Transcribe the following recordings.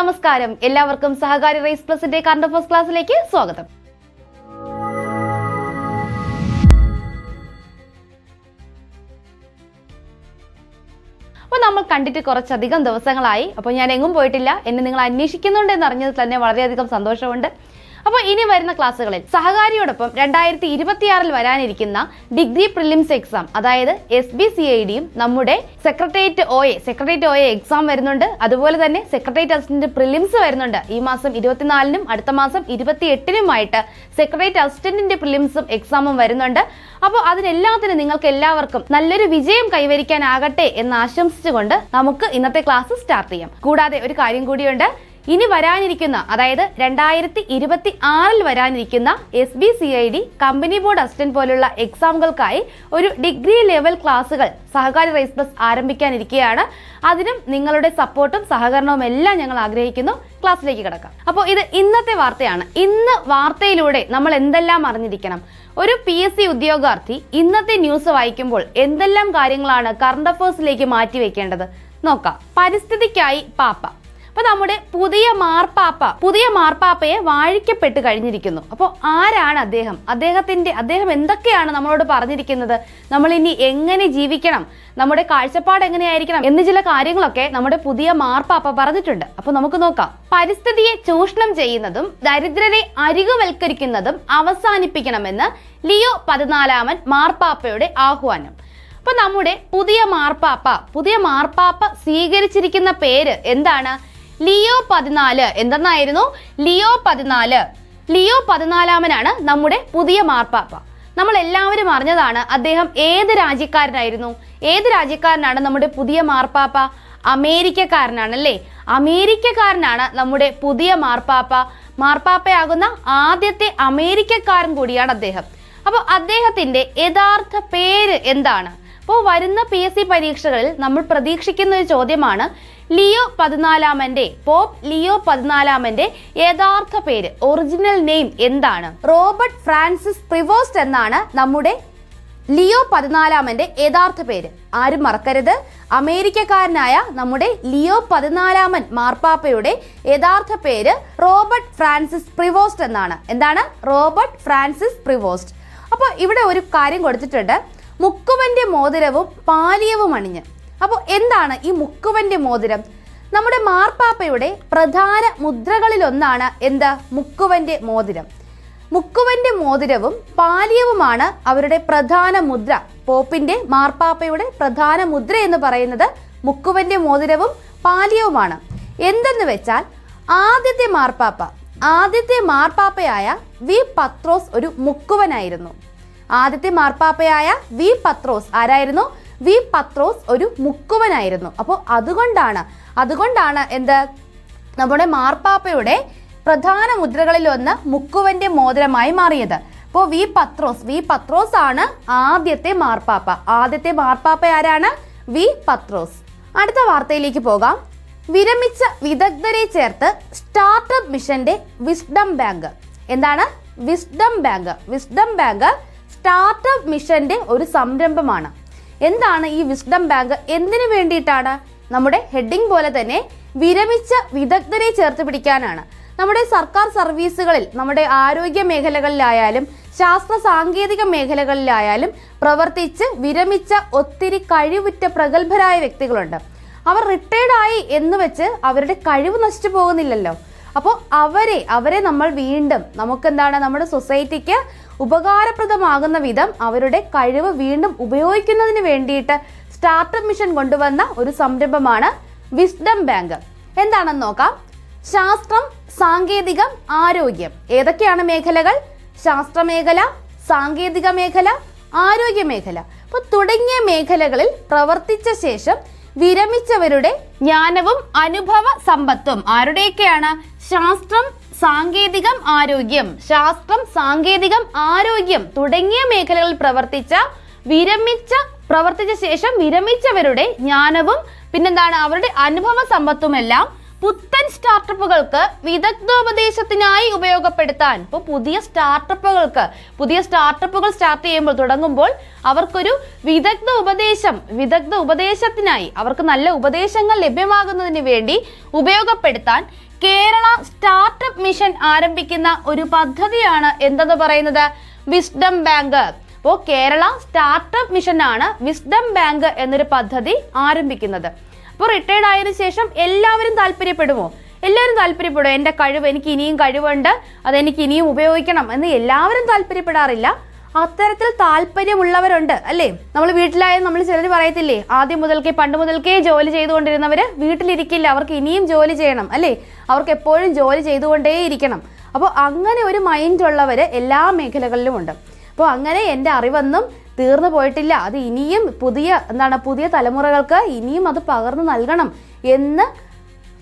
നമസ്കാരം. എല്ലാവർക്കും സഹകാരി റേസ് പ്ലസിന്റെ കറണ്ട് അഫേഴ്സ് ക്ലാസ്സിലേക്ക് സ്വാഗതം. അപ്പോൾ നമ്മൾ കണ്ടിട്ട് കുറച്ചധികം ദിവസങ്ങളായി. അപ്പോൾ ഞാൻ എങ്ങും പോയിട്ടില്ല. എന്നെ നിങ്ങൾ അന്വേഷിക്കുന്നുണ്ട് എന്ന് അറിഞ്ഞത് തന്നെ വളരെയധികം സന്തോഷമുണ്ട്. അപ്പോൾ ഇനി വരുന്ന ക്ലാസ്സുകളിൽ സഹകാരിയോടൊപ്പം രണ്ടായിരത്തി ഇരുപത്തിയാറിൽ വരാനിരിക്കുന്ന ഡിഗ്രി പ്രിലിംസ് എക്സാം അതായത് എസ് ബി സി ഐ ഡിയും നമ്മുടെ secretariat O A secretariat O A exam വരുന്നുണ്ട്. അതുപോലെ തന്നെ സെക്രട്ടേറിയറ്റ് അസിസ്റ്റന്റ് പ്രിലിംസ് വരുന്നുണ്ട്. ഈ മാസം ഇരുപത്തിനാലിനും അടുത്ത മാസം ഇരുപത്തി എട്ടിനുമായിട്ട് സെക്രട്ടേറിയറ്റ് അസിസ്റ്റന്റിന്റെ പ്രിലിംസും എക്സാമും വരുന്നുണ്ട്. അപ്പോൾ അതിനെല്ലാത്തിനും നിങ്ങൾക്ക് എല്ലാവർക്കും നല്ലൊരു വിജയം കൈവരിക്കാനാകട്ടെ എന്ന് ആശംസിച്ചുകൊണ്ട് നമുക്ക് ഇന്നത്തെ ക്ലാസ് സ്റ്റാർട്ട് ചെയ്യാം. കൂടാതെ ഒരു കാര്യം കൂടിയുണ്ട്. ഇനി വരാനിരിക്കുന്ന അതായത് രണ്ടായിരത്തി ഇരുപത്തി ആറിൽ വരാനിരിക്കുന്ന S B C I D company board assistant പോലുള്ള എക്സാമുകൾക്കായി ഒരു ഡിഗ്രി ലെവൽ ക്ലാസുകൾ സഹകാരി റൈസ് പ്ലസ് ആരംഭിക്കാനിരിക്കുകയാണ് അതിനും നിങ്ങളുടെ സപ്പോർട്ടും സഹകരണവും എല്ലാം ഞങ്ങൾ ആഗ്രഹിക്കുന്നു. ക്ലാസ്സിലേക്ക് കിടക്കാം. അപ്പോൾ ഇത് ഇന്നത്തെ വാർത്തയാണ്. ഇന്ന് വാർത്തയിലൂടെ നമ്മൾ എന്തെല്ലാം അറിഞ്ഞിരിക്കണം? ഒരു പി എസ് സി ഉദ്യോഗാർത്ഥി ഇന്നത്തെ ന്യൂസ് വായിക്കുമ്പോൾ എന്തെല്ലാം കാര്യങ്ങളാണ് കറണ്ട് അഫേഴ്സിലേക്ക് മാറ്റി വെക്കേണ്ടത് നോക്കാം. പരിസ്ഥിതിക്കായി പാപ്പ. അപ്പൊ നമ്മുടെ പുതിയ മാർപ്പാപ്പ പുതിയ മാർപ്പാപ്പയെ വാഴിക്കപ്പെട്ട് കഴിഞ്ഞിരിക്കുന്നു. അപ്പോൾ ആരാണ് അദ്ദേഹം? അദ്ദേഹത്തിന്റെ അദ്ദേഹം എന്തൊക്കെയാണ് നമ്മളോട് പറഞ്ഞിരിക്കുന്നത്? നമ്മൾ ഇനി എങ്ങനെ ജീവിക്കണം? നമ്മുടെ കാഴ്ചപ്പാട് എങ്ങനെയായിരിക്കണം? എന്ന് ചില കാര്യങ്ങളൊക്കെ നമ്മുടെ പുതിയ മാർപ്പാപ്പ പറഞ്ഞിട്ടുണ്ട്. അപ്പൊ നമുക്ക് നോക്കാം. പരിസ്ഥിതിയെ ചൂഷണം ചെയ്യുന്നതും ദരിദ്രരെ അരികുവൽക്കരിക്കുന്നതും അവസാനിപ്പിക്കണമെന്ന് ലിയോ പതിനാലാമൻ മാർപ്പാപ്പയുടെ ആഹ്വാനം. അപ്പൊ നമ്മുടെ പുതിയ മാർപ്പാപ്പ പുതിയ മാർപ്പാപ്പ സ്വീകരിച്ചിരിക്കുന്ന പേര് എന്താണ്? ലിയോ പതിനാല് എന്തെന്നായിരുന്നു? ലിയോ പതിനാല്. ലിയോ പതിനാലാമനാണ് നമ്മുടെ പുതിയ മാർപ്പാപ്പ. നമ്മൾ എല്ലാവരും അറിഞ്ഞതാണ് അദ്ദേഹം ഏത് രാജ്യക്കാരനായിരുന്നു? ഏത് രാജ്യക്കാരനാണ് നമ്മുടെ പുതിയ മാർപ്പാപ്പ? അമേരിക്കക്കാരനാണ് അല്ലേ അമേരിക്കക്കാരനാണ് നമ്മുടെ പുതിയ മാർപ്പാപ്പ. മാർപ്പാപ്പയാകുന്ന ആദ്യത്തെ അമേരിക്കക്കാരൻ കൂടിയാണ് അദ്ദേഹം. അപ്പോൾ അദ്ദേഹത്തിന്റെ യഥാർത്ഥ പേര് എന്താണ്? അപ്പോൾ വരുന്ന പി എസ് സി പരീക്ഷകളിൽ നമ്മൾ പ്രതീക്ഷിക്കുന്ന ഒരു ചോദ്യമാണ് ലിയോ പതിനാലാമന്റെ പോപ്പ് ലിയോ പതിനാലാമന്റെ യഥാർത്ഥ പേര് ഒറിജിനൽ നെയിം എന്താണ്? റോബർട്ട് ഫ്രാൻസിസ് പ്രിവോസ്റ്റ് എന്നാണ് നമ്മുടെ ലിയോ പതിനാലാമന്റെ യഥാർത്ഥ പേര്. ആരും മറക്കരുത്. അമേരിക്കക്കാരനായ നമ്മുടെ ലിയോ പതിനാലാമൻ മാർപ്പാപ്പയുടെ യഥാർത്ഥ പേര് റോബർട്ട് ഫ്രാൻസിസ് പ്രിവോസ്റ്റ് എന്നാണ്. എന്താണ്? Robert Francis Prevost. അപ്പോൾ ഇവിടെ ഒരു കാര്യം കൊടുത്തിട്ടുണ്ട്. മുക്കുവന്റെ മോതിരവും പാലിയവും അണിഞ്ഞ്. അപ്പോൾ എന്താണ് ഈ മുക്കുവന്റെ മോതിരം? നമ്മുടെ മാർപ്പാപ്പയുടെ പ്രധാന മുദ്രകളിലൊന്നാണ് എന്താ? മുക്കുവന്റെ മോതിരം. മുക്കുവന്റെ മോതിരവും പാലിയവുമാണ് അവരുടെ പ്രധാന മുദ്ര. പോപ്പിന്റെ മാർപ്പാപ്പയുടെ പ്രധാന മുദ്ര എന്ന് പറയുന്നത് മുക്കുവന്റെ മോതിരവും പാലിയവുമാണ്. എന്തെന്ന് വെച്ചാൽ ആദ്യത്തെ മാർപ്പാപ്പ ആദ്യത്തെ മാർപ്പാപ്പയായ വി പത്രോസ് ഒരു മുക്കുവനായിരുന്നു. ആദ്യത്തെ മാർപ്പാപ്പയായ വി പത്രോസ് ആരായിരുന്നു? വി പത്രോസ് ഒരു മുക്കുവനായിരുന്നു. അപ്പോൾ അതുകൊണ്ടാണ് അതുകൊണ്ടാണ് എന്ത്? നമ്മുടെ മാർപ്പാപ്പയുടെ പ്രധാന മുദ്രകളിൽ ഒന്ന് മുക്കുവന്റെ മോതിരമായി മാറിയത്. അപ്പോൾ വി പത്രോസ് വി പത്രോസ് ആണ് ആദ്യത്തെ മാർപ്പാപ്പ. ആദ്യത്തെ മാർപ്പാപ്പ ആരാണ്? വി പത്രോസ്. അടുത്ത വാർത്തയിലേക്ക് പോകാം. വിരമിച്ച വിദഗ്ധരെ ചേർത്ത് സ്റ്റാർട്ടപ്പ് മിഷന്റെ വിസ്ഡം ബാങ്ക്. എന്താണ്? Wisdom bank. Wisdom bank startup മിഷന്റെ ഒരു സംരംഭമാണ്. എന്താണ് ഈ വിസ്ഡം ബാങ്ക് എന്തിനു വേണ്ടിയിട്ടാണ്? നമ്മുടെ ഹെഡിങ് പോലെ തന്നെ വിരമിച്ച വിദഗ്ധരെ ചേർത്ത് പിടിക്കാനാണ്. നമ്മുടെ സർക്കാർ സർവീസുകളിൽ നമ്മുടെ ആരോഗ്യ മേഖലകളിലായാലും ശാസ്ത്ര സാങ്കേതിക മേഖലകളിലായാലും പ്രവർത്തിച്ച് വിരമിച്ച ഒത്തിരി കഴിവുറ്റ പ്രഗത്ഭരായ വ്യക്തികളുണ്ട്. അവർ റിട്ടയർഡ് ആയി എന്ന് വെച്ച് അവരുടെ കഴിവ് നശിച്ചു പോകുന്നില്ലല്ലോ. അപ്പോൾ അവരെ അവരെ നമ്മൾ വീണ്ടും നമുക്കെന്താണ് നമ്മുടെ സൊസൈറ്റിക്ക് ഉപകാരപ്രദമാകുന്ന വിധം അവരുടെ കഴിവ് വീണ്ടും ഉപയോഗിക്കുന്നതിന് വേണ്ടിയിട്ട് സ്റ്റാർട്ടപ്പ് മിഷൻ കൊണ്ടുവന്ന ഒരു സംരംഭമാണ് വിസ്ഡം ബാങ്ക് എന്താണെന്ന് നോക്കാം? ശാസ്ത്രം സാങ്കേതികം ആരോഗ്യം. ഏതൊക്കെയാണ് മേഖലകൾ? ശാസ്ത്ര മേഖല സാങ്കേതിക മേഖല ആരോഗ്യ മേഖല അപ്പോൾ തുടങ്ങിയ മേഖലകളിൽ പ്രവർത്തിച്ച ശേഷം വിരമിച്ചവരുടെ ജ്ഞാനവും അനുഭവ സമ്പത്തും ആരുടെയൊക്കെയാണ്? ശാസ്ത്രം സാങ്കേതികം ആരോഗ്യം ശാസ്ത്രം സാങ്കേതികം ആരോഗ്യം തുടങ്ങിയ മേഖലകളിൽ പ്രവർത്തിച്ച വിരമിച്ച പ്രവർത്തിച്ച ശേഷം വിരമിച്ചവരുടെ ജ്ഞാനവും പിന്നെന്താണ് അവരുടെ അനുഭവ സമ്പത്തുമെല്ലാം പുത്തൻ സ്റ്റാർട്ടപ്പുകൾക്ക് വിദഗ്ധോപദേശത്തിനായി ഉപയോഗപ്പെടുത്താൻ. ഇപ്പോൾ പുതിയ സ്റ്റാർട്ടപ്പുകൾക്ക് പുതിയ സ്റ്റാർട്ടപ്പുകൾ സ്റ്റാർട്ട് ചെയ്യുമ്പോൾ തുടങ്ങുമ്പോൾ അവർക്കൊരു വിദഗ്ധ ഉപദേശം വിദഗ്ധ ഉപദേശത്തിനായി അവർക്ക് നല്ല ഉപദേശങ്ങൾ ലഭ്യമാകുന്നതിന് വേണ്ടി ഉപയോഗപ്പെടുത്താൻ കേരള സ്റ്റാർട്ടപ്പ് മിഷൻ ആരംഭിക്കുന്ന ഒരു പദ്ധതിയാണ് എന്തെന്ന് പറയുന്നത്? Wisdom bank. അപ്പോൾ കേരള സ്റ്റാർട്ടപ്പ് മിഷൻ ആണ് വിസ്ഡം ബാങ്ക് എന്നൊരു പദ്ധതി ആരംഭിക്കുന്നത്. അപ്പോൾ റിട്ടയർഡ് ആയതിനു ശേഷം എല്ലാവരും താല്പര്യപ്പെടുമോ? എല്ലാവരും താല്പര്യപ്പെടും എന്റെ കഴിവ് എനിക്ക് ഇനിയും കഴിവുണ്ട് അതെനിക്ക് ഇനിയും ഉപയോഗിക്കണം എന്ന് എല്ലാവരും താല്പര്യപ്പെടാറില്ല. അത്തരത്തിൽ താല്പര്യമുള്ളവരുണ്ട് അല്ലേ? നമ്മൾ വീട്ടിലായാലും നമ്മൾ ചിലർ പറയത്തില്ലേ ആദ്യം മുതൽക്കേ പണ്ട് മുതൽക്കേ ജോലി ചെയ്തുകൊണ്ടിരുന്നവർ വീട്ടിലിരിക്കില്ല അവർക്ക് ഇനിയും ജോലി ചെയ്യണം അല്ലേ? അവർക്ക് എപ്പോഴും ജോലി ചെയ്തുകൊണ്ടേ ഇരിക്കണം അപ്പോൾ അങ്ങനെ ഒരു മൈൻഡ് ഉള്ളവർ എല്ലാ മേഖലകളിലും ഉണ്ട് അപ്പോൾ അങ്ങനെ എന്റെ അറിവൊന്നും തീർന്നു പോയിട്ടില്ല. അത് ഇനിയും പുതിയ എന്താണ് പുതിയ തലമുറകൾക്ക് ഇനിയും അത് പകർന്നു നൽകണം എന്ന്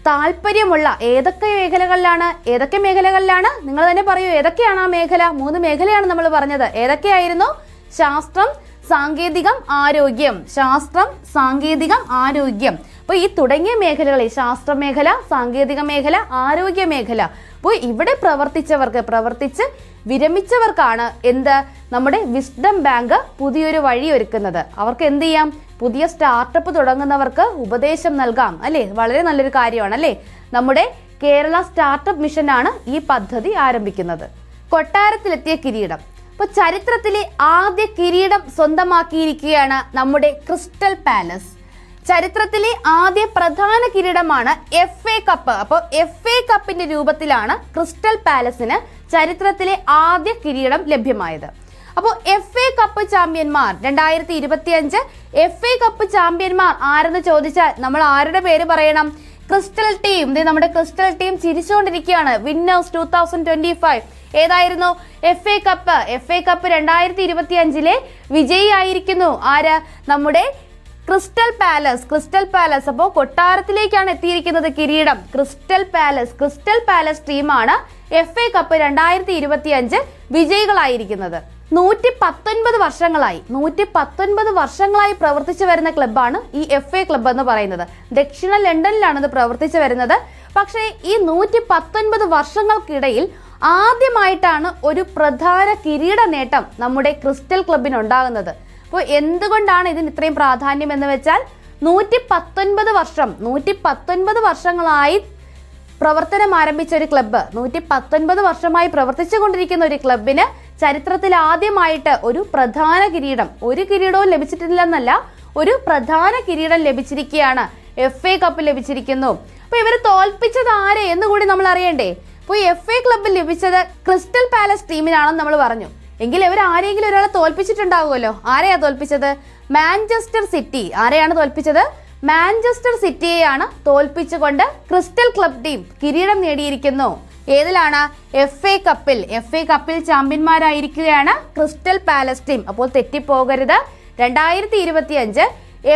താല്പര്യമുള്ള ഏതൊക്കെ മേഖലകളിലാണ് ഏതൊക്കെ മേഖലകളിലാണ്? നിങ്ങൾ തന്നെ പറയൂ ഏതൊക്കെയാണ് ആ മേഖല? മൂന്ന് മേഖലയാണ് നമ്മൾ പറഞ്ഞത്. ഏതൊക്കെയായിരുന്നു? ശാസ്ത്രം സാങ്കേതികം ആരോഗ്യം. ശാസ്ത്രം സാങ്കേതികം ആരോഗ്യം. അപ്പോൾ ഈ തുടങ്ങിയ മേഖലകളിൽ ശാസ്ത്ര മേഖല സാങ്കേതിക മേഖല ആരോഗ്യ മേഖല അപ്പോൾ ഇവിടെ പ്രവർത്തിച്ചവർക്ക് പ്രവർത്തിച്ച് വിരമിച്ചവർക്കാണ് എന്ത്? നമ്മുടെ വിസ്ഡം ബാങ്ക് പുതിയൊരു വഴി ഒരുക്കുന്നത്. അവർക്ക് എന്ത് ചെയ്യാം? പുതിയ സ്റ്റാർട്ടപ്പ് തുടങ്ങുന്നവർക്ക് ഉപദേശം നൽകാം അല്ലേ? വളരെ നല്ലൊരു കാര്യമാണ് അല്ലേ? നമ്മുടെ കേരള സ്റ്റാർട്ടപ്പ് മിഷനാണ് ഈ പദ്ധതി ആരംഭിക്കുന്നത്. കൊട്ടാരത്തിലെത്തിയ കിരീടം. അപ്പോൾ ചരിത്രത്തിലെ ആദ്യ കിരീടം സ്വന്തമാക്കിയിരിക്കുകയാണ് നമ്മുടെ ക്രിസ്റ്റൽ പാലസ്. ചരിത്രത്തിലെ ആദ്യ പ്രധാന കിരീടമാണ് എഫ് എ കപ്പ് അപ്പോൾ എഫ് എ കപ്പിന്റെ രൂപത്തിലാണ് ക്രിസ്റ്റൽ പാലസിന് ചരിത്രത്തിലെ ആദ്യ കിരീടം ലഭ്യമായത്. അപ്പോൾ എഫ് എ കപ്പ് ചാമ്പ്യന്മാർ രണ്ടായിരത്തി ഇരുപത്തി അഞ്ച് എഫ് എ കപ്പ് ചാമ്പ്യന്മാർ ആരെന്ന് ചോദിച്ചാൽ നമ്മൾ ആരുടെ പേര് പറയണം? ക്രിസ്റ്റൽ ടീം ദേ നമ്മുടെ Crystal team ചിരിച്ചുകൊണ്ടിരിക്കുകയാണ് winners two thousand twenty five ഏതായിരുന്നു? F A cup F A cup രണ്ടായിരത്തി ഇരുപത്തി അഞ്ചിലെ വിജയിയായിരിക്കുന്നു. ആര്? നമ്മുടെ ക്രിസ്റ്റൽ പാലസ് ക്രിസ്റ്റൽ പാലസ് അപ്പോൾ കൊട്ടാരത്തിലേക്കാണ് എത്തിയിരിക്കുന്നത് കിരീടം. ക്രിസ്റ്റൽ പാലസ് ക്രിസ്റ്റൽ പാലസ് ടീമാണ് എഫ് എ കപ്പ് രണ്ടായിരത്തി ഇരുപത്തി അഞ്ച് വിജയികളായിരിക്കുന്നത്. നൂറ്റി പത്തൊൻപത് വർഷങ്ങളായി നൂറ്റി പത്തൊൻപത് വർഷങ്ങളായി പ്രവർത്തിച്ചു വരുന്ന ക്ലബ്ബാണ് ഈ എഫ് എ ക്ലബ്ബ് എന്ന് പറയുന്നത്. ദക്ഷിണ ലണ്ടനിലാണ് ഇത് പ്രവർത്തിച്ചു വരുന്നത്. പക്ഷേ ഈ നൂറ്റി പത്തൊൻപത് വർഷങ്ങൾക്കിടയിൽ ആദ്യമായിട്ടാണ് ഒരു പ്രധാന കിരീട നേട്ടം നമ്മുടെ ക്രിസ്റ്റൽ ക്ലബിന് ഉണ്ടാകുന്നത് അപ്പോൾ എന്തുകൊണ്ടാണ് ഇതിന് ഇത്രയും പ്രാധാന്യം എന്ന് വെച്ചാൽ നൂറ്റി പത്തൊൻപത് വർഷം നൂറ്റി പത്തൊൻപത് വർഷങ്ങളായി പ്രവർത്തനം ആരംഭിച്ച ഒരു ക്ലബ്ബ് നൂറ്റി പത്തൊൻപത് വർഷമായി പ്രവർത്തിച്ചു കൊണ്ടിരിക്കുന്ന ഒരു ക്ലബിന് ചരിത്രത്തിൽ ആദ്യമായിട്ട് ഒരു പ്രധാന കിരീടം ഒരു കിരീടവും ലഭിച്ചിട്ടില്ലെന്നല്ല ഒരു പ്രധാന കിരീടം ലഭിച്ചിരിക്കുകയാണ് എഫ് എ കപ്പ് ലഭിച്ചിരിക്കുന്നു. അപ്പൊ ഇവർ തോൽപ്പിച്ചത് ആരെ എന്ന് കൂടി നമ്മൾ അറിയണ്ടേ? അപ്പോൾ എഫ് എ ക്ലബ്ബ് ലഭിച്ചത് ക്രിസ്റ്റൽ പാലസ് ടീമിനാണെന്ന് നമ്മൾ പറഞ്ഞു. എങ്കിൽ ഇവർ ആരെങ്കിലും ഒരാളെ തോൽപ്പിച്ചിട്ടുണ്ടാവുമല്ലോ? ആരെയാ തോൽപ്പിച്ചത്? മാഞ്ചസ്റ്റർ സിറ്റി ആരെയാണ് തോൽപ്പിച്ചത്? മാഞ്ചസ്റ്റർ സിറ്റിയെയാണ് തോൽപ്പിച്ചുകൊണ്ട് ക്രിസ്റ്റൽ ക്ലബ് ടീം കിരീടം നേടിയിരിക്കുന്നു. ഏതിലാണ് എഫ് എ കപ്പിൽ എഫ് എ കപ്പിൽ ചാമ്പ്യന്മാരായിരിക്കുകയാണ് ക്രിസ്റ്റൽ പാലസ് ടീം. അപ്പോൾ തെറ്റിപ്പോകരുത്. രണ്ടായിരത്തി ഇരുപത്തി അഞ്ച്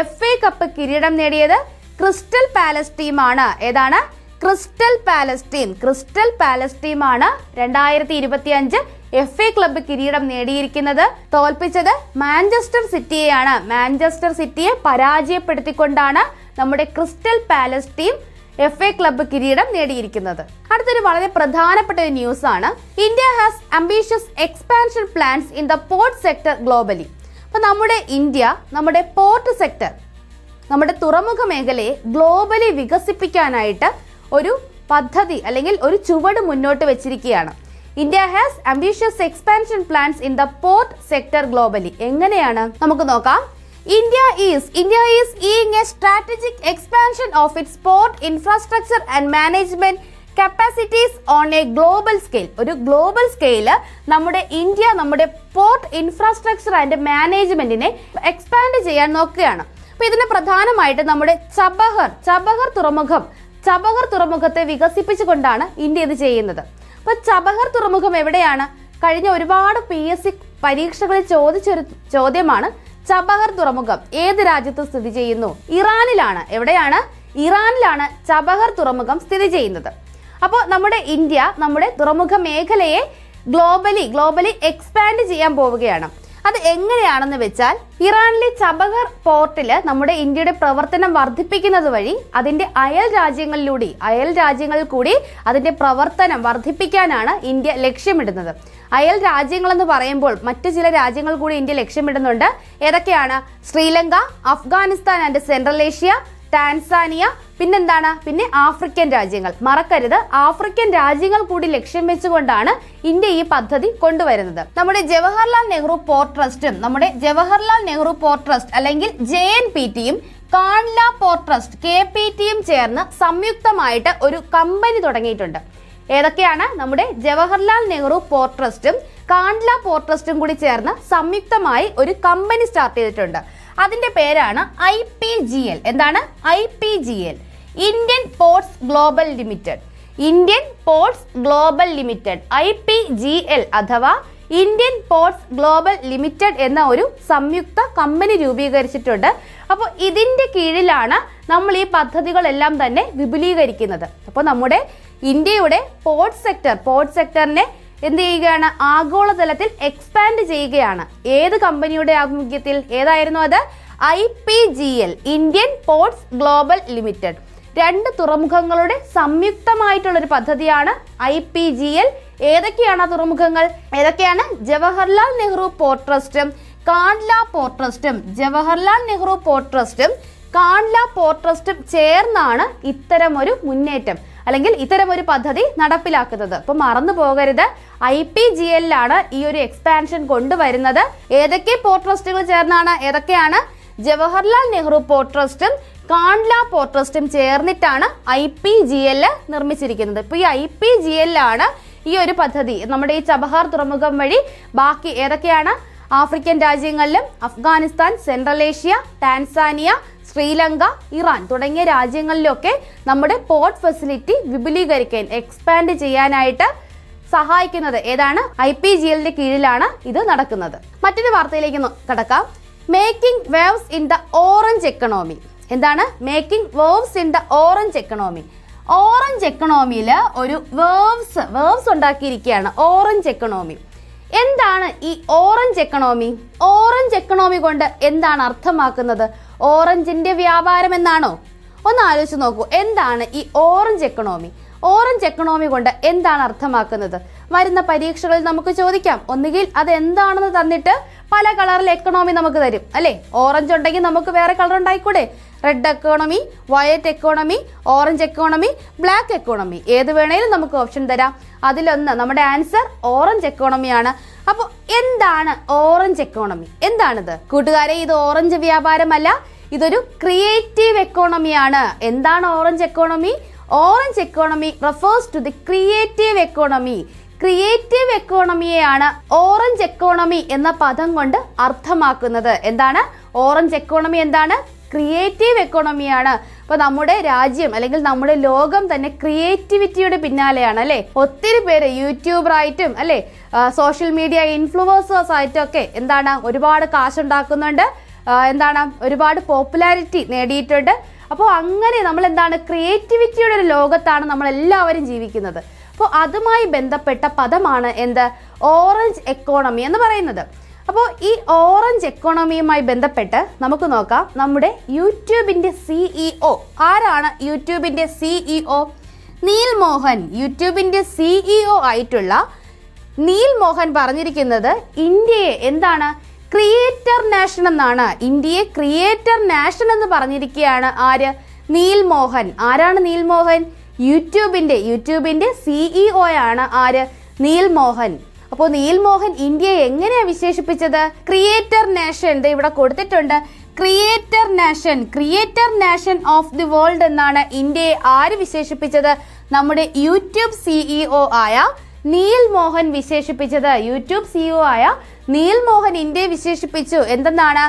എഫ് എ കപ്പ് കിരീടം നേടിയത് ക്രിസ്റ്റൽ പാലസ് ടീമാണ്. ഏതാണ്? Crystal Palace team. Crystal Palace ടീമാണ് രണ്ടായിരത്തി ഇരുപത്തി അഞ്ച് എഫ് എ ക്ലബ്ബ് കിരീടം നേടിയിരിക്കുന്നത്. തോൽപ്പിച്ചത് മാഞ്ചസ്റ്റർ സിറ്റിയെയാണ്. മാഞ്ചസ്റ്റർ സിറ്റിയെ പരാജയപ്പെടുത്തിക്കൊണ്ടാണ് നമ്മുടെ Crystal Palace team F A club കിരീടം നേടിയിരിക്കുന്നത്. അടുത്തൊരു വളരെ പ്രധാനപ്പെട്ട ഒരു ന്യൂസ് ആണ്. India has ambitious expansion plans in the port sector globally അപ്പൊ നമ്മുടെ ഇന്ത്യ നമ്മുടെ പോർട്ട് സെക്ടർ നമ്മുടെ തുറമുഖ മേഖലയെ ഗ്ലോബലി വികസിപ്പിക്കാനായിട്ട് ഒരു പദ്ധതി അല്ലെങ്കിൽ ഒരു ചുവട് മുന്നോട്ട് വെച്ചിരിക്കുകയാണ്. India has ambitious expansion plans in the port sector globally എങ്ങനെയാണ്? നമുക്ക് നോക്കാം. India is India is eyeing a strategic expansion of it port infrastructure and management capacities on a global scale ഒരു ഗ്ലോബൽ സ്കെയിൽ നമ്മുടെ India നമ്മുടെ port infrastructure and മാനേജ്മെന്റിനെ expand ചെയ്യാൻ നോക്കുകയാണ്. അപ്പൊ ഇതിന് പ്രധാനമായിട്ട് നമ്മുടെ ചബഹർ ചബഹർ തുറമുഖം ചബഹർ തുറമുഖത്തെ വികസിപ്പിച്ചുകൊണ്ടാണ് ഇന്ത്യ ഇത് ചെയ്യുന്നത്. അപ്പൊ ചബഹർ തുറമുഖം എവിടെയാണ്? കഴിഞ്ഞ ഒരുപാട് പി എസ് സി പരീക്ഷകളിൽ ചോദിച്ചൊരു ചോദ്യമാണ് ചബഹർ തുറമുഖം ഏത് രാജ്യത്ത് സ്ഥിതി ചെയ്യുന്നു? ഇറാനിലാണ്. എവിടെയാണ്? ഇറാനിലാണ് ചബഹർ തുറമുഖം സ്ഥിതി ചെയ്യുന്നത്. അപ്പോൾ നമ്മുടെ ഇന്ത്യ നമ്മുടെ തുറമുഖ മേഖലയെ ഗ്ലോബലി ഗ്ലോബലി എക്സ്പാൻഡ് ചെയ്യാൻ പോവുകയാണ്. അത് എങ്ങനെയാണെന്ന് വെച്ചാൽ ഇറാനിലെ ചബഹർ പോർട്ടിൽ നമ്മുടെ ഇന്ത്യയുടെ പ്രവർത്തനം വർദ്ധിപ്പിക്കുന്നത് വഴി അതിന്റെ അയൽ രാജ്യങ്ങളിലൂടെ അയൽ രാജ്യങ്ങളിൽ കൂടി അതിന്റെ പ്രവർത്തനം വർദ്ധിപ്പിക്കാനാണ് ഇന്ത്യ ലക്ഷ്യമിടുന്നത്. അയൽ രാജ്യങ്ങൾ എന്ന് പറയുമ്പോൾ മറ്റു ചില രാജ്യങ്ങൾ കൂടി ഇന്ത്യ ലക്ഷ്യമിടുന്നുണ്ട്. ഏതൊക്കെയാണ്? Sri Lanka Afghanistan and central Asia Tanzania പിന്നെന്താണ്? പിന്നെ ആഫ്രിക്കൻ രാജ്യങ്ങൾ. മറക്കരുത്. ആഫ്രിക്കൻ രാജ്യങ്ങൾ കൂടി ലക്ഷ്യം വെച്ചുകൊണ്ടാണ് ഇന്ത്യ ഈ പദ്ധതി കൊണ്ടുവരുന്നത്. നമ്മുടെ ജവഹർലാൽ നെഹ്റു പോർട്ട് ട്രസ്റ്റും നമ്മുടെ ജവഹർലാൽ നെഹ്റു പോർട്ട് ട്രസ്റ്റ് അല്ലെങ്കിൽ ജെ എൻ പി ടിയും Kandla port trust K P ടിയും ചേർന്ന് സംയുക്തമായിട്ട് ഒരു കമ്പനി തുടങ്ങിയിട്ടുണ്ട്. ഏതൊക്കെയാണ്? നമ്മുടെ ജവഹർലാൽ നെഹ്റു പോർട്ട് ട്രസ്റ്റും കാൺല പോർട്ട് ട്രസ്റ്റും കൂടി ചേർന്ന് സംയുക്തമായി ഒരു കമ്പനി സ്റ്റാർട്ട് ചെയ്തിട്ടുണ്ട്. അതിന്റെ പേരാണ് ഐ പി ജി എൽ. എന്താണ്? I P G L. Indian ports global limited. Indian ports global limited. I P G L അഥവാ ഇന്ത്യൻ പോർട്സ് ഗ്ലോബൽ ലിമിറ്റഡ് എന്ന ഒരു സംയുക്ത കമ്പനി രൂപീകരിച്ചിട്ടുണ്ട്. അപ്പോൾ ഇതിന്റെ കീഴിലാണ് നമ്മൾ ഈ പദ്ധതികളെല്ലാം തന്നെ വിപുലീകരിക്കുന്നത്. അപ്പോൾ നമ്മുടെ ഇന്ത്യയുടെ പോർട്ട് സെക്ടർ പോർട്ട് സെക്ടറിനെ എന്ത് ചെയ്യുകയാണ്? ആഗോളതലത്തിൽ എക്സ്പാൻഡ് ചെയ്യുകയാണ്. ഏത് കമ്പനിയുടെ ആഭിമുഖ്യത്തിൽ? ഏതായിരുന്നു അത്? I P G L Indian ports global limited. രണ്ട് തുറമുഖങ്ങളുടെ സംയുക്തമായിട്ടുള്ള ഒരു പദ്ധതിയാണ് ഐ പി ജി എൽ. ഏതൊക്കെയാണ് ആ തുറമുഖങ്ങൾ? ഏതൊക്കെയാണ്? ജവഹർലാൽ നെഹ്റു പോർട്ട് ട്രസ്റ്റും കാൺല പോർട്ട് ട്രസ്റ്റും. ജവഹർലാൽ നെഹ്റു പോർട്ട് ട്രസ്റ്റും കാൺല പോർട്ട് ട്രസ്റ്റും ചേർന്നാണ് ഇത്തരമൊരു മുന്നേറ്റം. അല്ലെങ്കിൽ ഇത്തരം ഒരു പദ്ധതി നടപ്പിലാക്കുന്നത്. അപ്പൊ മറന്നു പോകരുത്. ഐ പി ജി എല്ലാണ് ഈ ഒരു എക്സ്പാൻഷൻ കൊണ്ടുവരുന്നത്. ഏതൊക്കെ പോർട്ട് ട്രസ്റ്റുകൾ ചേർന്നാണ്? ഏതൊക്കെയാണ്? ജവഹർലാൽ നെഹ്റു പോർട്ട് ട്രസ്റ്റും കാൺല പോർട്ട് ട്രസ്റ്റും ചേർന്നിട്ടാണ് ഐ പി ജി എൽ നിർമ്മിച്ചിരിക്കുന്നത്. ഇപ്പൊ ഈ ഐ പി ജി എല്ലാണ് ഈ ഒരു പദ്ധതി. നമ്മുടെ ഈ ചബഹാർ തുറമുഖം വഴി ബാക്കി ഏതൊക്കെയാണ്? ആഫ്രിക്കൻ രാജ്യങ്ങളിലും Afghanistan central Asia Tanzania Sri Lanka Iran തുടങ്ങിയ രാജ്യങ്ങളിലൊക്കെ നമ്മുടെ പോർട്ട് ഫെസിലിറ്റി വിപുലീകരിക്കാൻ എക്സ്പാൻഡ് ചെയ്യാനായിട്ട് സഹായിക്കുന്നത് ഏതാണ്? ഐ പി ജി എല്ലിന്റെ കീഴിലാണ് ഇത് നടക്കുന്നത്. മറ്റൊരു വാർത്തയിലേക്ക് കടക്കാം. Making waves in the orange economy എന്താണ്? Making waves in the orange economy orange എക്കണോമിയിൽ ഒരു വേവ്സ് വേവ്സ് ഉണ്ടാക്കിയിരിക്കുകയാണ് ഓറഞ്ച് എക്കണോമി എന്താണ് ഈ ഓറഞ്ച് എക്കണോമി ഓറഞ്ച് എക്കണോമി കൊണ്ട് എന്താണ് അർത്ഥമാക്കുന്നത്? ഓറഞ്ചിന്റെ വ്യാപാരം എന്നാണോ ഒന്ന് ആലോചിച്ച് നോക്കൂ. എന്താണ് ഈ ഓറഞ്ച് എക്കണോമി ഓറഞ്ച് എക്കണോമി കൊണ്ട് എന്താണ് അർത്ഥമാക്കുന്നത്? വരുന്ന പരീക്ഷകളിൽ നമുക്ക് ചോദിക്കാം. ഒന്നുകിൽ അത് എന്താണെന്ന് തന്നിട്ട് പല കളറിൽ എക്കണോമി നമുക്ക് തരും. അല്ലേ? ഓറഞ്ച് ഉണ്ടെങ്കിൽ നമുക്ക് വേറെ colour ഉണ്ടായിക്കൂടെ? Red economy white economy orange economy black economy ഏത് വേണേലും നമുക്ക് ഓപ്ഷൻ തരാം. അതിലൊന്ന് നമ്മുടെ ആൻസർ ഓറഞ്ച് എക്കോണമിയാണ് അപ്പോൾ എന്താണ് ഓറഞ്ച് എക്കോണമി എന്താണിത്? കൂട്ടുകാരെ ഇത് ഓറഞ്ച് വ്യാപാരമല്ല. ഇതൊരു ക്രിയേറ്റീവ് എക്കോണമിയാണ് എന്താണ് orange economy orange economy refers to the creative economy creative എക്കോണമിയെയാണ് orange economy എന്ന പദം കൊണ്ട് അർത്ഥമാക്കുന്നത്. എന്താണ്? ഓറഞ്ച് എക്കോണമി എന്താണ്? ക്രിയേറ്റീവ് എക്കോണമിയാണ് അപ്പൊ നമ്മുടെ രാജ്യം അല്ലെങ്കിൽ നമ്മുടെ ലോകം തന്നെ ക്രിയേറ്റിവിറ്റിയുടെ പിന്നാലെയാണ് അല്ലെ? ഒത്തിരി പേര് യൂട്യൂബറായിട്ടും അല്ലെ? സോഷ്യൽ മീഡിയ ഇൻഫ്ലുവൻസേഴ്സ് ആയിട്ടും ഒക്കെ എന്താണ് ഒരുപാട് കാശുണ്ടാക്കുന്നുണ്ട്. എന്താണ് ഒരുപാട് പോപ്പുലാരിറ്റി നേടിയിട്ടുണ്ട്. അപ്പോൾ അങ്ങനെ നമ്മൾ എന്താണ് ക്രിയേറ്റിവിറ്റിയുടെ ഒരു ലോകത്താണ് നമ്മൾ എല്ലാവരും ജീവിക്കുന്നത്. അപ്പോൾ അതുമായി ബന്ധപ്പെട്ട പദമാണ് എന്ത്? ഓറഞ്ച് എക്കോണമി എന്ന് പറയുന്നത്. അപ്പോൾ ഈ ഓറഞ്ച് എക്കോണമിയുമായി ബന്ധപ്പെട്ട് നമുക്ക് നോക്കാം. നമ്മുടെ യൂട്യൂബിന്റെ സിഇഒ ആരാണ് യൂട്യൂബിന്റെ സിഇഒ നീൽ മോഹൻ യൂട്യൂബിന്റെ സിഇഒ ആയിട്ടുള്ള നീൽ മോഹൻ പറഞ്ഞിരിക്കുന്നത് ഇന്ത്യയെ എന്താണ്? ക്രിയേറ്റർ നാഷൻ എന്നാണ്. ഇന്ത്യയെ ക്രിയേറ്റർ നാഷൻ എന്ന് പറഞ്ഞിരിക്കുകയാണ് ആര്? നീൽ മോഹൻ ആരാണ് നീൽ മോഹൻ യൂട്യൂബിന്റെ യൂട്യൂബിന്റെ സിഇഒ ആണ് ആര്? നീൽ മോഹൻ അപ്പോൾ നീൽമോഹൻ ഇന്ത്യയെ എങ്ങനെയാണ് വിശേഷിപ്പിച്ചത്? ക്രിയേറ്റർ നാഷൻ ഇത് ഇവിടെ കൊടുത്തിട്ടുണ്ട്. Creator nation creator nation of the world എന്നാണ് ഇന്ത്യയെ ആര് വിശേഷിപ്പിച്ചത്? നമ്മുടെ യൂട്യൂബ് സിഇഒ ആയ നീൽ മോഹൻ വിശേഷിപ്പിച്ചത്. യൂട്യൂബ് സിഇഒ ആയ നീൽ മോഹൻ ഇന്ത്യയെ വിശേഷിപ്പിച്ചു. എന്തെന്നാണ്?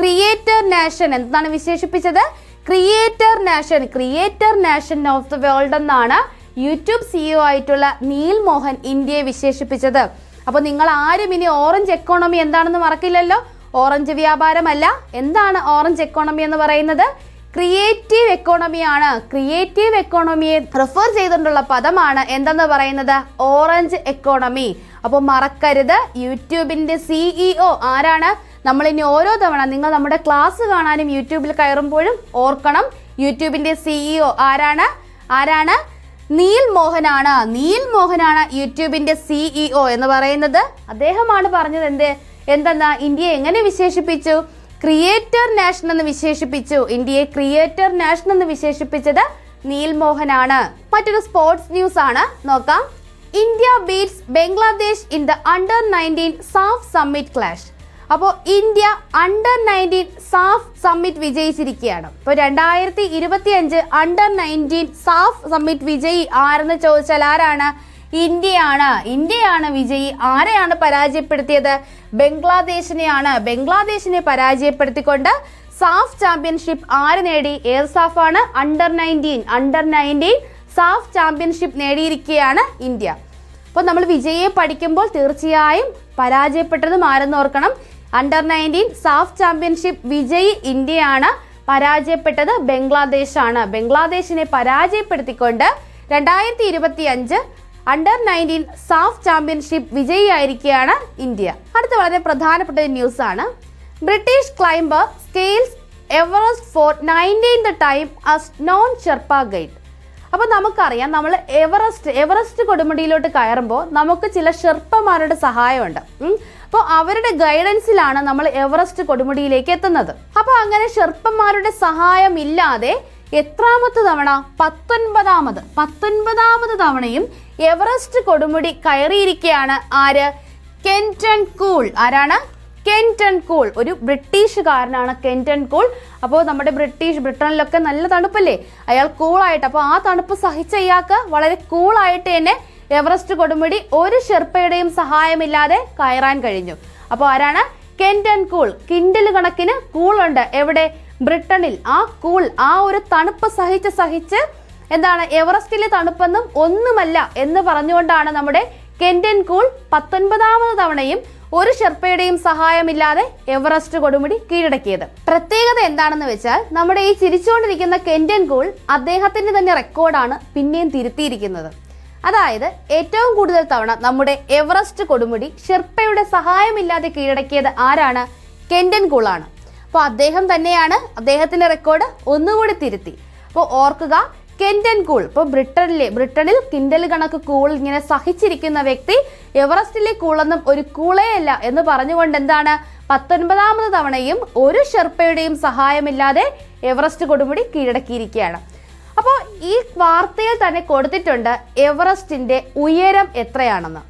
ക്രിയേറ്റർ നാഷൻ എന്താണ് വിശേഷിപ്പിച്ചത്? Creator nation creator nation of the world എന്നാണ് യൂട്യൂബ് സിഇഒ ആയിട്ടുള്ള നീൽ മോഹൻ ഇന്ത്യയെ വിശേഷിപ്പിച്ചത്. അപ്പോൾ നിങ്ങൾ ആരും ഇനി ഓറഞ്ച് എക്കോണമി എന്താണെന്ന് മറക്കില്ലല്ലോ. ഓറഞ്ച് വ്യാപാരമല്ല. എന്താണ് ഓറഞ്ച് എക്കോണമി എന്ന് പറയുന്നത്? ക്രിയേറ്റീവ് എക്കോണമിയാണ് ക്രിയേറ്റീവ് എക്കോണമിയെ റെഫർ ചെയ്തുകൊണ്ടുള്ള പദമാണ് എന്തെന്ന് പറയുന്നത്? ഓറഞ്ച് എക്കോണമി അപ്പോൾ മറക്കരുത്. യൂട്യൂബിന്റെ സിഇഒ ആരാണ്? നമ്മൾ ഇനി ഓരോ തവണ നിങ്ങൾ നമ്മുടെ ക്ലാസ് കാണാനും യൂട്യൂബിൽ കയറുമ്പോഴും ഓർക്കണം. യൂട്യൂബിന്റെ സിഇഒ ആരാണ്? ആരാണ്? നീൽ മോഹനാണ്. നീൽ മോഹനാണ് യൂട്യൂബിന്റെ സിഇഒ എന്ന് പറയുന്നത്. അദ്ദേഹമാണ് പറഞ്ഞത് എന്ത്? എന്തെന്നാ? ഇന്ത്യയെ എങ്ങനെ വിശേഷിപ്പിച്ചു? ക്രിയേറ്റർ നാഷൻ എന്ന് വിശേഷിപ്പിച്ചു. ഇന്ത്യയെ ക്രിയേറ്റർ നാഷൻ എന്ന് വിശേഷിപ്പിച്ചത് നീൽ മോഹനാണ്. മറ്റൊരു സ്പോർട്സ് ന്യൂസ് ആണ്. നോക്കാം. India beats Bangladesh in the under nineteen SAFF summit clash അപ്പോൾ India under nineteen SAFF summit വിജയിച്ചിരിക്കുകയാണ്. ഇപ്പോൾ രണ്ടായിരത്തി ഇരുപത്തി അഞ്ച് അണ്ടർ നയന്റീൻ സാഫ് സമ്മിറ്റ് വിജയി ആരെന്ന് ചോദിച്ചാൽ ആരാണ്? ഇന്ത്യയാണ്. ഇന്ത്യയാണ് വിജയി. ആരെയാണ് പരാജയപ്പെടുത്തിയത്? ബംഗ്ലാദേശിനെയാണ്. ബംഗ്ലാദേശിനെ പരാജയപ്പെടുത്തിക്കൊണ്ട് സാഫ് ചാമ്പ്യൻഷിപ്പ് ആര് നേടി? എയർ സാഫാണ് under nineteen under nineteen SAFF championship നേടിയിരിക്കുകയാണ് India. അപ്പോൾ നമ്മൾ വിജയിയെ പഠിക്കുമ്പോൾ തീർച്ചയായും പരാജയപ്പെട്ടതും ആരെന്ന് ഓർക്കണം? അണ്ടർ നയന്റീൻ സാഫ് ചാമ്പ്യൻഷിപ്പ് വിജയി ഇന്ത്യയാണ് പരാജയപ്പെട്ടത് ബംഗ്ലാദേശാണ്. ബംഗ്ലാദേശിനെ പരാജയപ്പെടുത്തിക്കൊണ്ട് രണ്ടായിരത്തി ഇരുപത്തി അഞ്ച് അണ്ടർ നയന്റീൻ സാഫ് ചാമ്പ്യൻഷിപ്പ് വിജയിയായിരിക്കുകയാണ് ഇന്ത്യ. അടുത്ത വളരെ പ്രധാനപ്പെട്ട ഒരു ന്യൂസ് ആണ് British climber scales Everest for nineteenth time as non Sherpa guide അപ്പോൾ നമുക്കറിയാം നമ്മൾ എവറസ്റ്റ് എവറസ്റ്റ് കൊടുമുടിയിലോട്ട് കയറുമ്പോൾ നമുക്ക് ചില ഷെർപ്പമാരുടെ സഹായമുണ്ട്. അപ്പോൾ അവരുടെ ഗൈഡൻസിലാണ് നമ്മൾ എവറസ്റ്റ് കൊടുമുടിയിലേക്ക് എത്തുന്നത്. അപ്പോൾ അങ്ങനെ ഷെർപ്പന്മാരുടെ സഹായം ഇല്ലാതെ എത്രാമത്തെ തവണ? പത്തൊൻപതാമത്. പത്തൊൻപതാമത് തവണയും എവറസ്റ്റ് കൊടുമുടി കയറിയിരിക്കുകയാണ് ആര്? Kenton Cool. ആരാണ്? Kenton Cool. ഒരു ബ്രിട്ടീഷുകാരനാണ് കെന്റൺ കൂൾ. അപ്പോൾ നമ്മുടെ ബ്രിട്ടീഷ് ബ്രിട്ടനിലൊക്കെ നല്ല തണുപ്പല്ലേ? അയാൾ കൂളായിട്ട് അപ്പോൾ ആ തണുപ്പ് സഹിച്ച ഇയാൾക്ക് വളരെ കൂളായിട്ട് തന്നെ എവറസ്റ്റ് കൊടുമുടി ഒരു ഷെർപ്പയുടെയും സഹായമില്ലാതെ കയറാൻ കഴിഞ്ഞു. അപ്പോൾ ആരാണ്? Kenton cool. കിൻഡിൽ കണക്കിന് കൂളുണ്ട്. എവിടെ? ബ്രിട്ടനിൽ ആ കൂൾ ആ ഒരു തണുപ്പ് സഹിച്ച് സഹിച്ച് എന്താണ്? എവറസ്റ്റിലെ തണുപ്പെന്നും ഒന്നുമല്ല എന്ന് പറഞ്ഞുകൊണ്ടാണ് നമ്മുടെ കെന്റൻ കൂൾ പത്തൊൻപതാമത് തവണയും ഒരു ഷെർപ്പയുടെയും സഹായമില്ലാതെ എവറസ്റ്റ് കൊടുമുടി കീഴടക്കിയത്. പ്രത്യേകത എന്താണെന്ന് വെച്ചാൽ നമ്മുടെ ഈ ചിരിച്ചുകൊണ്ടിരിക്കുന്ന കെന്റൻ കൂൾ അദ്ദേഹത്തിന്റെ തന്നെ റെക്കോർഡാണ് പിന്നെയും തിരുത്തിയിരിക്കുന്നത്. അതായത് ഏറ്റവും കൂടുതൽ തവണ നമ്മുടെ എവറസ്റ്റ് കൊടുമുടി ഷെർപ്പയുടെ സഹായമില്ലാതെ കീഴടക്കിയത് ആരാണ്? കെൻഡൻ കൂളാണ്. അപ്പോൾ അദ്ദേഹം തന്നെയാണ് അദ്ദേഹത്തിന്റെ റെക്കോർഡ് ഒന്നുകൂടി തിരുത്തി. അപ്പോൾ ഓർക്കുക കെൻഡൻ കൂൾ ഇപ്പോൾ ബ്രിട്ടനിലെ ബ്രിട്ടനിൽ കിൻഡൽ കണക്ക് കൂൾ ഇങ്ങനെ സഹിച്ചിരിക്കുന്ന വ്യക്തി എവറസ്റ്റിലെ കൂളെന്നും ഒരു കൂളേയല്ല എന്ന് പറഞ്ഞുകൊണ്ട് എന്താണ്? പത്തൊൻപതാമത് തവണയും ഒരു ഷെർപ്പയുടെയും സഹായമില്ലാതെ എവറസ്റ്റ് കൊടുമുടി കീഴടക്കിയിരിക്കുകയാണ്. അപ്പോൾ ഈ വാർത്തയിൽ തന്നെ കൊടുത്തിട്ടുണ്ട് എവറസ്റ്റിന്റെ ഉയരം എത്രയാണെന്ന്.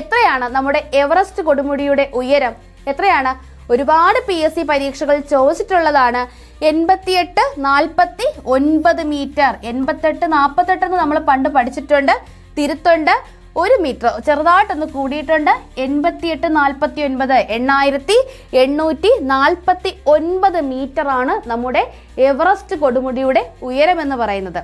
എത്രയാണ് നമ്മുടെ എവറസ്റ്റ് കൊടുമുടിയുടെ ഉയരം? എത്രയാണ്? ഒരുപാട് പി എസ് സി പരീക്ഷകൾ ചോദിച്ചിട്ടുള്ളതാണ്. എൺപത്തിയെട്ട് നാൽപ്പത്തി ഒൻപത് മീറ്റർ. എൺപത്തെട്ട് നാൽപ്പത്തെട്ട് എന്ന് നമ്മൾ പണ്ട് പഠിച്ചിട്ടുണ്ട്. തിരുത്തുണ്ട് ഒരു മീറ്റർ. ചെറുതായിട്ടൊന്ന് കൂടിയിട്ടുണ്ട്. എൺപത്തിയെട്ട് നാൽപ്പത്തി ഒൻപത് എണ്ണായിരത്തി എണ്ണൂറ്റി നാൽപ്പത്തി ഒൻപത് മീറ്റർ ആണ് നമ്മുടെ എവറസ്റ്റ് കൊടുമുടിയുടെ ഉയരമെന്ന് പറയുന്നത്.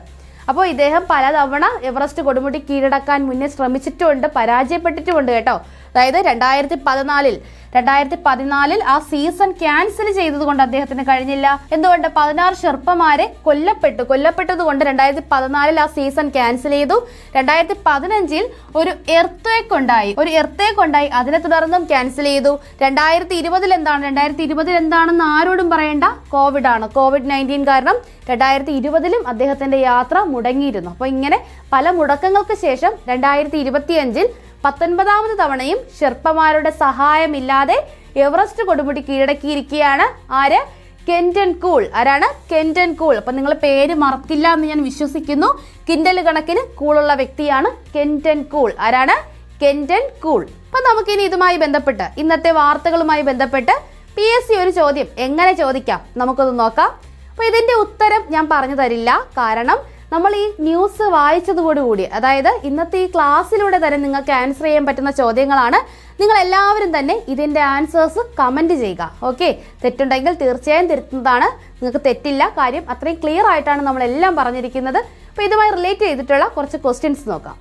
അപ്പോൾ ഇദ്ദേഹം പലതവണ എവറസ്റ്റ് കൊടുമുടി കീഴടക്കാൻ മുന്നേ ശ്രമിച്ചിട്ടുമുണ്ട് പരാജയപ്പെട്ടിട്ടുമുണ്ട് കേട്ടോ. അതായത് രണ്ടായിരത്തി പതിനാലിൽ രണ്ടായിരത്തി പതിനാലിൽ ആ സീസൺ ക്യാൻസൽ ചെയ്തതുകൊണ്ട് അദ്ദേഹത്തിന് കഴിഞ്ഞില്ല. എന്തുകൊണ്ട്? പതിനാറ് ചെറുപ്പമാരെ കൊല്ലപ്പെട്ടു. കൊല്ലപ്പെട്ടത് കൊണ്ട് രണ്ടായിരത്തി പതിനാലിൽ ആ സീസൺ ക്യാൻസൽ ചെയ്തു. രണ്ടായിരത്തി പതിനഞ്ചിൽ ഒരു എർത്തേക്ക് ഉണ്ടായി. ഒരു എർത്തേക്ക് ഉണ്ടായി. അതിനെ തുടർന്നും ക്യാൻസൽ ചെയ്തു. രണ്ടായിരത്തി ഇരുപതിൽ എന്താണ്? രണ്ടായിരത്തി ഇരുപതിൽ എന്താണെന്ന് ആരോടും പറയേണ്ട? കോവിഡ് ആണ് കോവിഡ് നയന്റീൻ കാരണം രണ്ടായിരത്തി ഇരുപതിലും അദ്ദേഹത്തിന്റെ യാത്ര മുടങ്ങിയിരുന്നു. അപ്പോൾ ഇങ്ങനെ പല മുടക്കങ്ങൾക്ക് ശേഷം രണ്ടായിരത്തി ഇരുപത്തിയഞ്ചിൽ പത്തൊൻപതാമത് തവണയും ഷെർപ്പമാരുടെ സഹായമില്ലാതെ എവറസ്റ്റ് കൊടുമുടി കീഴടക്കിയിരിക്കുകയാണ്. ആര്? Kenton Cool. ആരാണ്? Kenton Cool. അപ്പൊ നിങ്ങൾ പേര് മറക്കില്ല എന്ന് ഞാൻ വിശ്വസിക്കുന്നു. കിൻഡൽ കണക്കിന് കൂളുള്ള വ്യക്തിയാണ് കെന്റൻ കൂൾ. ആരാണ്? Kenton Cool. അപ്പൊ നമുക്കിനി ഇതുമായി ബന്ധപ്പെട്ട് ഇന്നത്തെ വാർത്തകളുമായി ബന്ധപ്പെട്ട് പി എസ് സി ഒരു ചോദ്യം എങ്ങനെ ചോദിക്കാം? നമുക്കൊന്ന് നോക്കാം. അപ്പൊ ഇതിന്റെ ഉത്തരം ഞാൻ പറഞ്ഞു തരില്ല. കാരണം നമ്മൾ ഈ ന്യൂസ് വായിച്ചതോടുകൂടി അതായത് ഇന്നത്തെ ഈ ക്ലാസ്സിലൂടെ തന്നെ നിങ്ങൾക്ക് ആൻസർ ചെയ്യാൻ പറ്റുന്ന ചോദ്യങ്ങളാണ്. നിങ്ങൾ എല്ലാവരും തന്നെ ഇതിന്റെ ആൻസേഴ്സ് കമന്റ് ചെയ്യുക ഓക്കെ തെറ്റുണ്ടെങ്കിൽ തീർച്ചയായും തിരുത്തുന്നതാണ്. നിങ്ങൾക്ക് തെറ്റില്ല കാര്യം അത്രയും ക്ലിയർ ആയിട്ടാണ് നമ്മളെല്ലാം പറഞ്ഞിരിക്കുന്നത്. അപ്പോൾ ഇതുമായി റിലേറ്റ് ചെയ്തിട്ടുള്ള കുറച്ച് ക്വസ്റ്റ്യൻസ് നോക്കാം.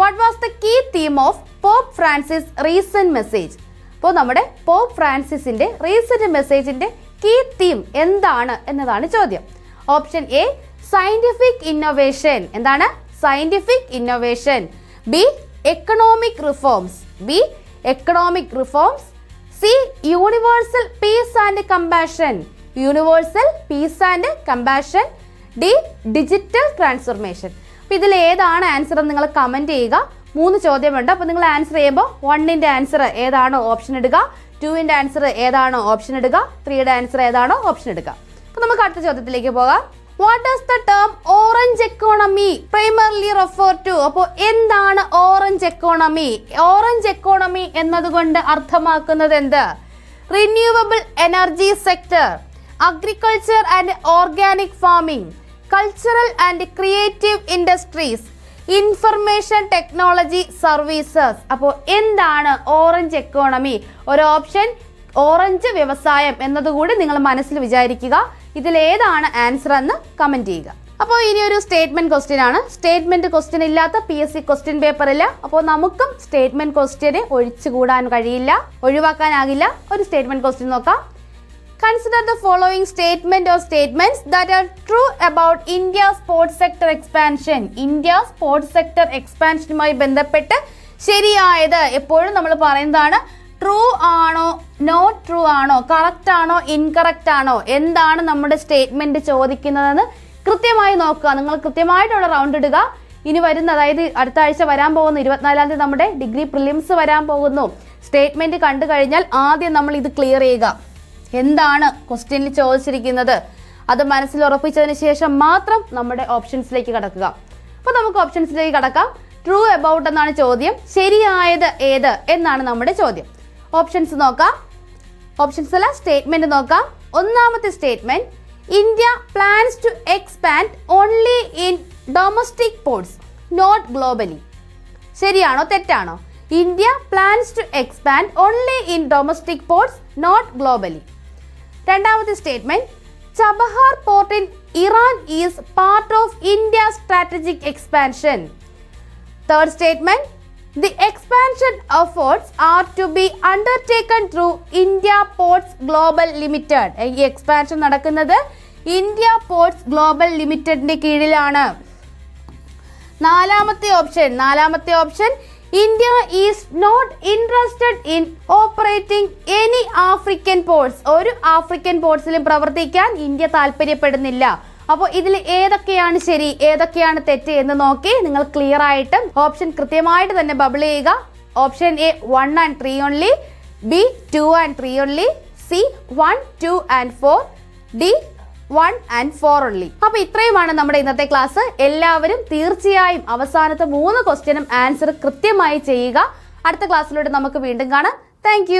What was the key theme of pope Francis recent message അപ്പോൾ നമ്മുടെ പോപ്പ് ഫ്രാൻസിസിന്റെ റീസെന്റ് മെസ്സേജിന്റെ കീ തീം എന്താണ് എന്നതാണ് ചോദ്യം. ഓപ്ഷൻ എ സയന്റിഫിക് ഇന്നോവേഷൻ എന്താണ്? Scientific innovation B economic reforms B economic reforms C universal peace and compassion universal peace and compassion D digital transformation അപ്പോൾ ഇതിൽ ഏതാണ് ആൻസർ എന്ന് നിങ്ങൾ കമന്റ് ചെയ്യുക. മൂന്ന് ചോദ്യമുണ്ട്. അപ്പോൾ നിങ്ങൾ ആൻസർ ചെയ്യുമ്പോൾ വണ്ണിന്റെ ആൻസർ ഏതാണ് ഓപ്ഷൻ ഇടുക? ടുവിന്റെ ആൻസർ ഏതാണോ ഓപ്ഷൻ എടുക്കുക ത്രീയുടെ ആൻസർ ഏതാണോ ഓപ്ഷൻ എടുക്കുക അപ്പോൾ നമുക്ക് അടുത്ത ചോദ്യത്തിലേക്ക് പോകാം. What does the term orange economy primarily refer to അപ്പോൾ എന്താണ് ഓറഞ്ച് എക്കോണമി ഓറഞ്ച് എക്കോണമി എന്നതുകൊണ്ട് അർത്ഥമാക്കുന്നത് എന്ത്? Renewable energy sector agriculture and organic farming cultural and creative industries information technology services അപ്പോൾ എന്താണ് ഓറഞ്ച് എക്കോണമി ഒരു ഓപ്ഷൻ ഓറഞ്ച് വ്യവസായം എന്നതുകൂടി നിങ്ങൾ മനസ്സിൽ വിചാരിക്കുക. ഇതിൽ ഏതാണ് ആൻസർ എന്ന് കമന്റ് ചെയ്യുക. അപ്പോൾ ഇനി ഒരു സ്റ്റേറ്റ്മെന്റ് ക്വസ്റ്റ്യൻ ആണ്. സ്റ്റേറ്റ്മെന്റ് ക്വസ്റ്റ്യൻ ഇല്ലാത്ത പി എസ് സി ക്വസ്റ്റ്യൻ ഇല്ല. അപ്പോൾ നമുക്കും സ്റ്റേറ്റ്മെന്റ് ക്വസ്റ്റ്യനെ ഒഴിച്ചുകൂടാൻ കഴിയില്ല ഒഴിവാക്കാനാകില്ല. ഒരു സ്റ്റേറ്റ്മെന്റ് ക്വസ്റ്റ്യൻ നോക്കാം. Consider the following statement or statements that are true about India sports sector expansion India sports sector എക്സ്പാൻഷനുമായി ബന്ധപ്പെട്ട് ശരിയായത് എപ്പോഴും നമ്മൾ പറയുന്നതാണ് ട്രൂ ആണോ നോട്ട് ട്രൂ ആണോ കറക്റ്റ് ആണോ ഇൻകറക്റ്റ് ആണോ എന്താണ് നമ്മുടെ സ്റ്റേറ്റ്മെന്റ് ചോദിക്കുന്നതെന്ന് കൃത്യമായി നോക്കുക. നിങ്ങൾ കൃത്യമായിട്ടുള്ള റൗണ്ട് ഇടുക. ഇനി വരുന്ന അതായത് അടുത്ത ആഴ്ച വരാൻ പോകുന്ന ഇരുപത്തിനാലാം തീയതി നമ്മുടെ ഡിഗ്രി പ്രിലിംസ് വരാൻ പോകുന്നു. സ്റ്റേറ്റ്മെന്റ് കണ്ടു കഴിഞ്ഞാൽ ആദ്യം നമ്മൾ ഇത് ക്ലിയർ ചെയ്യുക. എന്താണ് ക്വസ്റ്റ്യനിൽ ചോദിച്ചിരിക്കുന്നത്? അത് മനസ്സിൽ ഉറപ്പിച്ചതിന് ശേഷം മാത്രം നമ്മുടെ ഓപ്ഷൻസിലേക്ക് കടക്കുക. അപ്പോൾ നമുക്ക് ഓപ്ഷൻസിലേക്ക് കടക്കാം. ട്രൂ അബൌട്ട് എന്നാണ് ചോദ്യം. ശരിയായത് ഏത്? എന്നാണ് നമ്മുടെ ചോദ്യം. ഓപ്ഷൻസ് നോക്കാം. ഓപ്ഷൻസ് അല്ല സ്റ്റേറ്റ്മെന്റ് നോക്കാം. ഒന്നാമത്തെ statement India plans to expand only in domestic ports not globally ശരിയാണോ തെറ്റാണോ? India plans to expand only in domestic ports not globally രണ്ടാമത്തെ statement Chabahar port in Iran is part of India strategic expansion third statement the expansion efforts are to be undertaken through India ports global limited ഈ expansion നടക്കുന്നത് India ports global ലിമിറ്റഡിന്റെ കീഴിലാണ്. നാലാമത്തെ option നാലാമത്തെ option India is not interested in operating any African ports ഒരു African പോർട്സിലും പ്രവർത്തിക്കാൻ India താല്പര്യപ്പെടുന്നില്ല. അപ്പോൾ ഇതിൽ ഏതൊക്കെയാണ് ശരി ഏതൊക്കെയാണ് തെറ്റ് എന്ന് നോക്കി നിങ്ങൾ ക്ലിയർ ആയിട്ട് ഓപ്ഷൻ കൃത്യമായിട്ട് തന്നെ ബബിൾ ചെയ്യുക. Option A one and three only B two and three only C one two and four D one and four only അപ്പൊ ഇത്രയുമാണ് നമ്മുടെ ഇന്നത്തെ ക്ലാസ് എല്ലാവരും തീർച്ചയായും അവസാനത്തെ മൂന്ന് ക്വസ്റ്റ്യനും ആൻസർ കൃത്യമായി ചെയ്യുക. അടുത്ത ക്ലാസ്സിലൂടെ നമുക്ക് വീണ്ടും കാണാം. താങ്ക്